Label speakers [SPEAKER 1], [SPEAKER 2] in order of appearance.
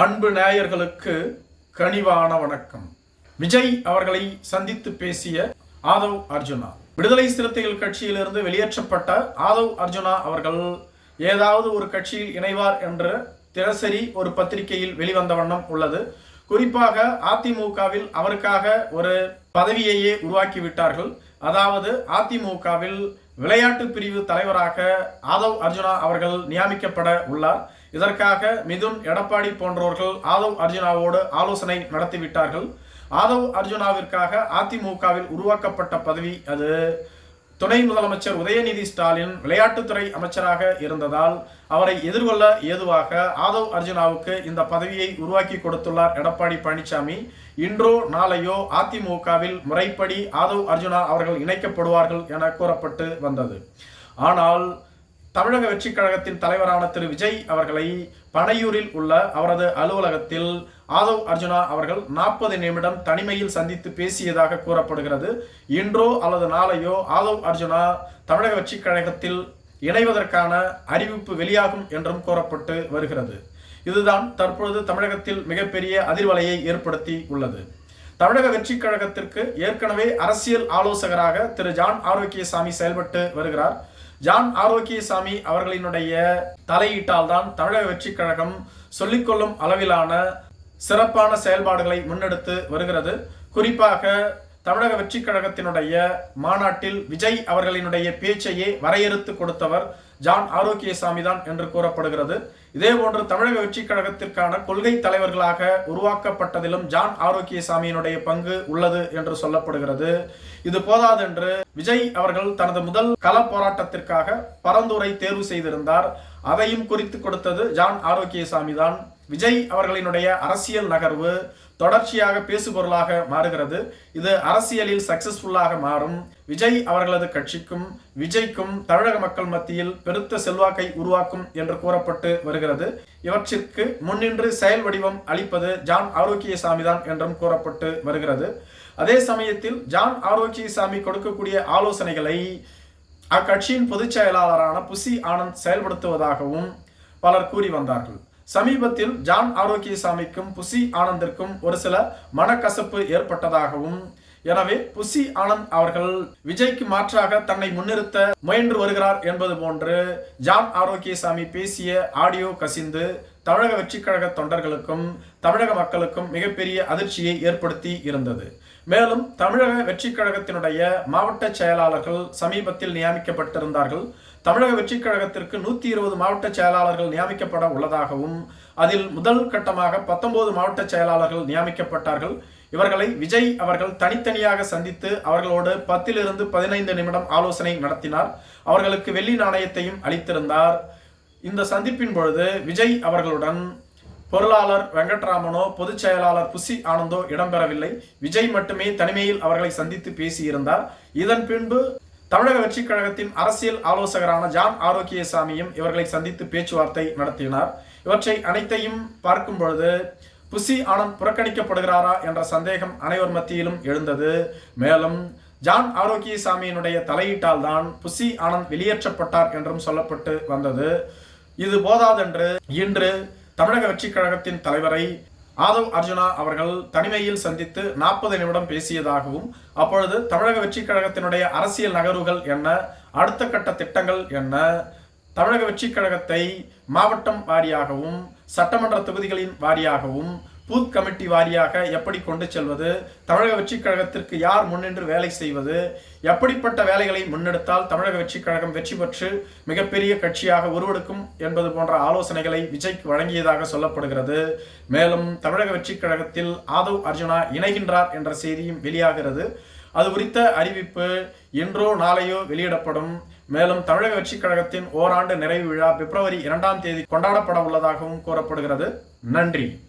[SPEAKER 1] அன்பு நேயர்களுக்கு கனிவான வணக்கம். விஜய் அவர்களை சந்தித்து பேசிய ஆதவ் அர்ஜுனா. விடுதலை சிறுத்தைகள் கட்சியிலிருந்து வெளியேற்றப்பட்ட ஆதவ் அர்ஜுனா அவர்கள் ஏதாவது ஒரு கட்சியில் இணைவார் என்று தினசரி ஒரு பத்திரிகையில் வெளிவந்த வண்ணம் உள்ளது. குறிப்பாக அதிமுகவில் அவருக்காக ஒரு பதவியையே உருவாக்கி விட்டார்கள். அதாவது அதிமுகவில் விளையாட்டு பிரிவு தலைவராக ஆதவ் அர்ஜுனா அவர்கள் நியமிக்கப்பட உள்ளார். இதற்காக மிதுன் எடப்பாடி போன்றவர்கள் ஆதவ் அர்ஜுனாவோடு ஆலோசனை நடத்திவிட்டார்கள். ஆதவ் அர்ஜுனாவிற்காக அதிமுகவில் உருவாக்கப்பட்ட பதவி அது. துணை முதலமைச்சர் உதயநிதி ஸ்டாலின் விளையாட்டுத்துறை அமைச்சராக இருந்ததால் அவரை எதிர்கொள்ள ஏதுவாக ஆதவ் அர்ஜுனாவுக்கு இந்த பதவியை உருவாக்கி கொடுத்துள்ளார் எடப்பாடி பழனிசாமி. இன்றோ நாளையோ அதிமுகவில் முறைப்படி ஆதவ் அர்ஜுனா அவர்கள் இணைக்கப்படுவார்கள் என கூறப்பட்டு வந்தது. ஆனால் தமிழக வெற்றிக் கழகத்தின் தலைவரான திரு. விஜய் அவர்களை பனையூரில் உள்ள அவரது அலுவலகத்தில் ஆதவ் அர்ஜுனா அவர்கள் நாற்பது நிமிடம் தனிமையில் சந்தித்து பேசியதாக கூறப்படுகிறது. இன்றோ அல்லது நாளையோ ஆதவ் அர்ஜுனா தமிழக வெற்றிக் கழகத்தில் இணைவதற்கான அறிவிப்பு வெளியாகும் என்றும் கூறப்பட்டு வருகிறது. இதுதான் தற்பொழுது தமிழகத்தில் மிகப்பெரிய அதிர்வலையை ஏற்படுத்தி உள்ளது. தமிழக வெற்றிக் கழகத்திற்கு ஏற்கனவே அரசியல் ஆலோசகராக திரு. ஜான் ஆரோக்கியசாமி செயல்பட்டு வருகிறார். ஜான் ஆரோக்கியசாமி அவர்களினுடைய தலையீட்டால் தான் தமிழக வெற்றிக் கழகம் சொல்லிக்கொள்ளும் அளவிலான சிறப்பான செயல்பாடுகளை முன்னெடுத்து வருகிறது. குறிப்பாக தமிழக வெற்றிக் கழகத்தினுடைய மாநாட்டில் விஜய் அவர்களினுடைய பேச்சையே வரையறுத்து கொடுத்தவர் ஜான் ஆரோக்கியசாமி தான் என்று கூறப்படுகிறது. இதே போன்று தமிழக வெற்றிக் கழகத்திற்கான கொள்கை தலைவர்களாக உருவாக்கப்பட்டதிலும் ஜான் ஆரோக்கியசாமியினுடைய பங்கு உள்ளது என்று சொல்லப்படுகிறது. இது போதாதென்று விஜய் அவர்கள் தனது முதல் கள போராட்டத்திற்காக பரந்துரை தேர்வு செய்திருந்தார். அதையும் குறித்து கொடுத்தது ஜான் ஆரோக்கியசாமி தான் விஜய் அவர்களினுடைய அரசியல் நகர்வு தொடர்ச்சியாக பேசுபொருளாக மாறுகிறது. இது அரசியலில் சக்சஸ்ஃபுல்லாக மாறும். விஜய் அவர்களது கட்சிக்கும் விஜய்க்கும் தமிழக மக்கள் மத்தியில் பெருத்த செல்வாக்கை உருவாக்கும் என்று கூறப்பட்டு வருகிறது. இவற்றிற்கு முன்னின்று செயல் வடிவம் அளிப்பது ஜான் ஆரோக்கியசாமி தான் என்றும் கூறப்பட்டு வருகிறது. அதே சமயத்தில் ஜான் ஆரோக்கியசாமி கொடுக்கக்கூடிய ஆலோசனைகளை அக்கட்சியின் பொதுச் செயலாளரான புசி ஆனந்த் செயல்படுத்துவதாகவும் பலர் கூறி வந்தார்கள். சமீபத்தில் ஜான் ஆரோக்கியசாமிக்கும் புசி ஆனந்திற்கும் ஒரு சில மனக்கசப்பு ஏற்பட்டதாகவும் எனவே புசி ஆனந்த் அவர்கள் விஜய்க்கு மாற்றாக தன்னை முன்னிறுத்த முயன்று வருகிறார் என்பது போன்று ஜான் ஆரோக்கியசாமி பேசிய ஆடியோ கசிந்து தமிழக வெற்றிக் கழக தொண்டர்களுக்கும் தமிழக மக்களுக்கும் மிகப்பெரிய அதிர்ச்சியை ஏற்படுத்தி இருந்தது. மேலும் தமிழக வெற்றிக் கழகத்தினுடைய மாவட்ட செயலாளர்கள் சமீபத்தில் நியமிக்கப்பட்டிருந்தார்கள். தமிழக வெற்றிக் கழகத்திற்கு நூத்தி இருபது மாவட்ட செயலாளர்கள் நியமிக்கப்பட உள்ளதாகவும் அதில் முதல் கட்டமாக பத்தொன்பது மாவட்ட செயலாளர்கள் நியமிக்கப்பட்டார்கள். இவர்களை விஜய் அவர்கள் தனித்தனியாக சந்தித்து அவர்களோடு பத்திலிருந்து பதினைந்து நிமிடம் ஆலோசனை நடத்தினார். அவர்களுக்கு வெள்ளி நாணயத்தையும் அளித்திருந்தார். இந்த சந்திப்பின் பொழுது விஜய் அவர்களுடன் பொருளாளர் வெங்கட்ராமனோ பொதுச் செயலாளர் புசி ஆனந்தோ இடம்பெறவில்லை. விஜய் மட்டுமே தனிமையில் அவர்களை சந்தித்து பேசியிருந்தார். இதன் பின்பு தமிழக வெற்றிக் கழகத்தின் அரசியல் ஆலோசகரான ஜான் ஆரோக்கியசாமியும் இவர்களை சந்தித்து பேச்சுவார்த்தை நடத்தினார். இவற்றை அனைத்தையும் பார்க்கும் பொழுது புசி ஆனந்த் புறக்கணிக்கப்படுகிறாரா என்ற சந்தேகம் அனைவர் மத்தியிலும் எழுந்தது. மேலும் ஜான் ஆரோக்கியசாமியினுடைய தலையீட்டால் தான் புசி ஆனந்த் வெளியேற்றப்பட்டார் என்றும் சொல்லப்பட்டு வந்தது. இது போதாதென்று இன்று தமிழக வெற்றிக் கழகத்தின் தலைவரை ஆதவ் அர்ஜுனா அவர்கள் தனிமையில் சந்தித்து நாற்பது நிமிடம் பேசியதாகவும் அப்பொழுது தமிழக வெற்றிக் கழகத்தினுடைய அரசியல் நகர்வுகள் என்ன அடுத்த கட்ட திட்டங்கள் என்ன தமிழக வெற்றிக் கழகத்தை மாவட்டம் வாரியாகவும் சட்டமன்ற தொகுதிகளின் வாரியாகவும் பூத் கமிட்டி வாரியாக எப்படி கொண்டு செல்வது? தமிழக வெற்றிக் கழகத்திற்கு யார் முன்னின்று வேலை செய்வது? எப்படிப்பட்ட வேலைகளை முன்னெடுத்தால் தமிழக வெற்றிக் கழகம் வெற்றி பெற்று மிகப்பெரிய கட்சியாக உருவெடுக்கும் என்பது போன்ற ஆலோசனைகளை விஜய்க்கு வழங்கியதாக சொல்லப்படுகிறது. மேலும் தமிழக வெற்றிக் கழகத்தில் ஆதவ் அர்ஜுனா இணைகின்றார் என்ற செய்தியும் வெளியாகிறது. அது குறித்த அறிவிப்பு இன்றோ நாளையோ வெளியிடப்படும். மேலும் தமிழக வெற்றிக் கழகத்தின் ஓராண்டு நிறைவு விழா பிப்ரவரி இரண்டாம் தேதி கொண்டாடப்பட உள்ளதாகவும் கூறப்படுகிறது. நன்றி.